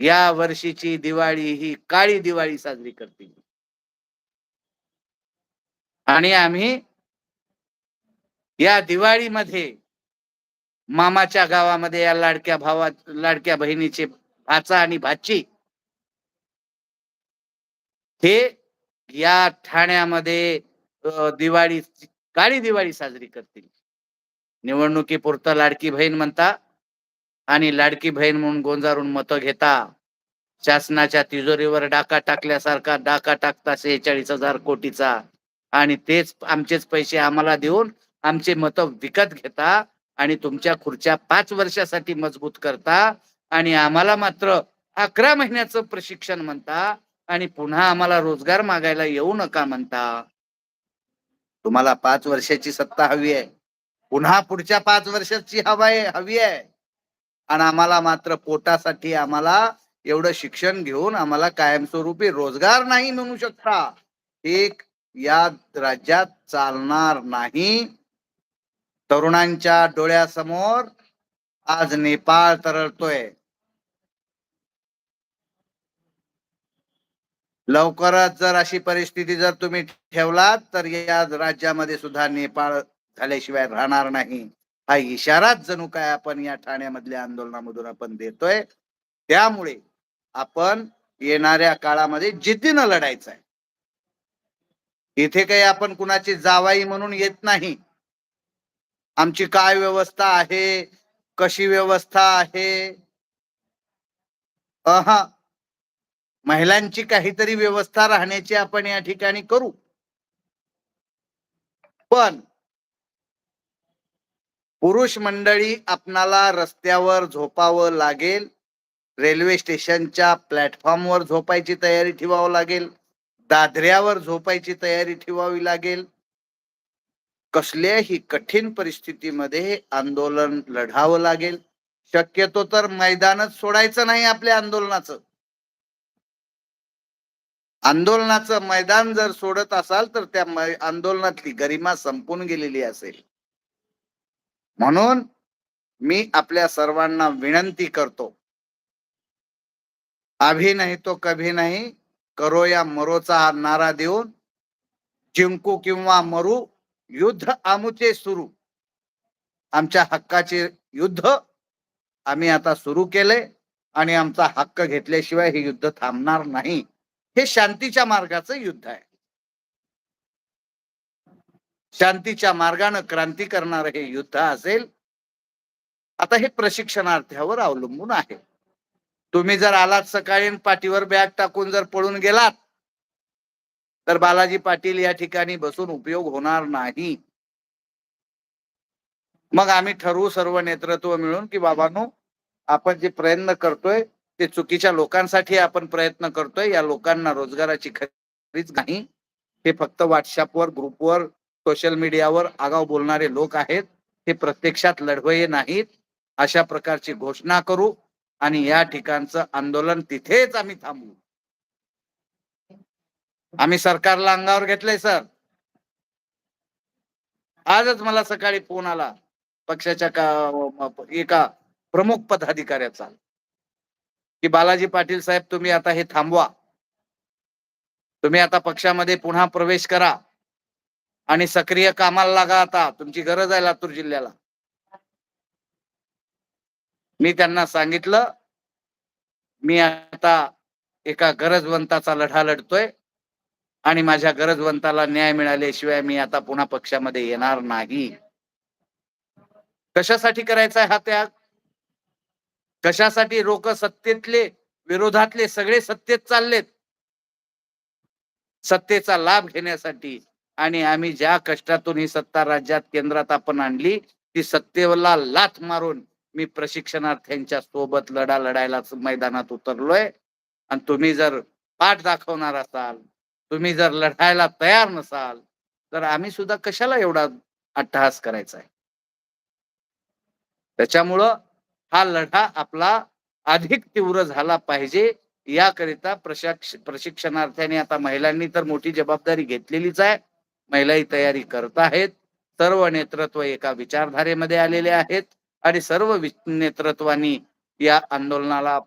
या वर्षीची दिवाळी ही काळी दिवाळी साजरी करतील आणि आम्ही या दिवाळीमध्ये मामाच्या गावामध्ये या लाडक्या भावा लाडक्या बहिणीचे भाचा आणि भाची हे या ठाण्यामध्ये दिवाळी काळी दिवाळी साजरी करतील. निवडणुकीपुरतं लाडकी बहीण म्हणता आणि लाडकी बहीण म्हणून गोंजारून मतं घेता. शासनाच्या तिजोरीवर डाका टाकल्यासारखा डाका टाकता सेहेचाळीस हजार कोटीचा. आणि तेच आमचेच पैसे आम्हाला देऊन आमचे मतं विकत घेता आणि तुमच्या खुर्च्या पाच वर्षासाठी मजबूत करता. आणि आम्हाला मात्र अकरा महिन्याचं प्रशिक्षण म्हणता आणि पुन्हा आम्हाला रोजगार मागायला येऊ नका म्हणता. तुम्हाला पाच वर्षाची सत्ता हवी आहे. पुन्हा पुढच्या पाच वर्षाची हवा आहे हवी आहे. आणि आम्हाला मात्र पोटासाठी आम्हाला एवढं शिक्षण घेऊन आम्हाला कायमस्वरूपी रोजगार नाही म्हणू शकता. एक या राज्यात चालणार नाही. तरुणांच्या डोळ्यासमोर आज नेपाळ तरळतोय. लवकरच जर अशी परिस्थिती जर तुम्ही ठेवलात तर या राज्यामध्ये सुद्धा नेपाळ झाल्याशिवाय राहणार नाही. हा इशाराच जणू काय आपण या ठाण्यामधल्या आंदोलनामधून आपण देतोय. त्यामुळे आपण येणाऱ्या काळामध्ये जिद्दीनं लढायचं आहे. इथे काही आपण कुणाची जावाई म्हणून येत नाही. आमची काय व्यवस्था आहे? कशी व्यवस्था आहे? अहा. महिलांची काहीतरी व्यवस्था राहण्याची आपण या ठिकाणी करू. पण पुरुष मंडळी आपणाला रस्त्यावर झोपावं लागेल. रेल्वे स्टेशनच्या प्लॅटफॉर्मवर झोपायची तयारी ठेवावं लागेल. दादऱ्यावर झोपायची तयारी ठेवावी लागेल. कसल्याही कठीण परिस्थितीमध्ये हे आंदोलन लढावं लागेल. शक्यतो तर मैदानच सोडायचं नाही आपल्या आंदोलनाचं. आंदोलनाचं मैदान जर सोडत असाल तर त्या आंदोलनातली गरिमा संपून गेलेली असेल. म्हणून मी आपल्या सर्वांना विनंती करतो. अभी नाही तो कभी नाही करो या मरोचा हा नारा देऊन जिंकू किंवा मरू युद्ध आमुचे सुरू. आमच्या हक्काचे युद्ध आम्ही आता सुरू केले आणि आमचा हक्क घेतल्याशिवाय हे युद्ध थांबणार नाही. हे शांतीच्या मार्गाचं युद्ध आहे. शांतीच्या मार्गाने क्रांती करणार हे युद्ध असेल आता हे प्रशिक्षणार्थ्यावर अवलंबून आहे. तुम्ही जर आलात सकाळी पाठीवर बॅग टाकून जर पळून गेलात तर बालाजी पाटील या ठिकाणी बसून उपयोग होणार नाही. मग आम्ही ठरवू सर्व नेतृत्व मिळून की बाबांनो आपण जे प्रयत्न करतोय ते चुकीच्या लोकांसाठी आपण प्रयत्न करतोय या लोकांना रोजगाराची खरीच नाही. हे फक्त व्हॉट्सअपवर ग्रुपवर सोशल मीडियावर आगाव बोलणारे लोक आहेत हे प्रत्यक्षात लढवये नाहीत अशा प्रकारची घोषणा करू आणि या ठिकाणचं आंदोलन तिथेच आम्ही थांबवू. आम्ही सरकारला अंगावर घेतलंय सर. आजच मला सकाळी फोन आला. पक्षाच्या का एका प्रमुख पदाधिकाऱ्याचा की बालाजी पाटील साहेब तुम्ही आता हे थांबवा. तुम्ही आता पक्षामध्ये पुन्हा प्रवेश करा. आणि सक्रिय कामाला लागा आता. तुमची गरज आहे लातूर जिल्ह्याला. मी त्यांना सांगितलं मी आता एका गरजवंताचा लढा लढतोय आणि माझ्या गरजवंताला न्याय मिळाल्याशिवाय मी आता पुन्हा पक्षामध्ये येणार नाही. कशासाठी करायचा आहे हा त्याग? कशासाठी लोक सत्तेतले विरोधातले सगळे सत्तेत चाललेत? सत्तेचा लाभ घेण्यासाठी आणि आम्ही ज्या कष्टातून ही सत्ता राज्यात केंद्रात आपण आणली ती सत्तेला लाथ मारून मी प्रशिक्षणार्थ्यांच्या सोबत लढा लढायला मैदानात उतरलोय. आणि तुम्ही जर पाठ दाखवणार असाल तुम्ही जर लढायला तयार नसाल तर आम्ही सुद्धा कशाला एवढा अट्टहास करायचा आहे? त्याच्यामुळं हा लढा आपला अधिक तीव्र झाला पाहिजे. याकरिता प्रशाक्ष प्रशिक्षणार्थ्यांनी आता महिलांनी तर मोठी जबाबदारी घेतलेलीच आहे. महिलाही तयारी करत आहेत. सर्व नेतृत्व एका विचारधारेमध्ये आलेले आहेत. आणि सर्व नेतृत्वानी या आंदोलनाला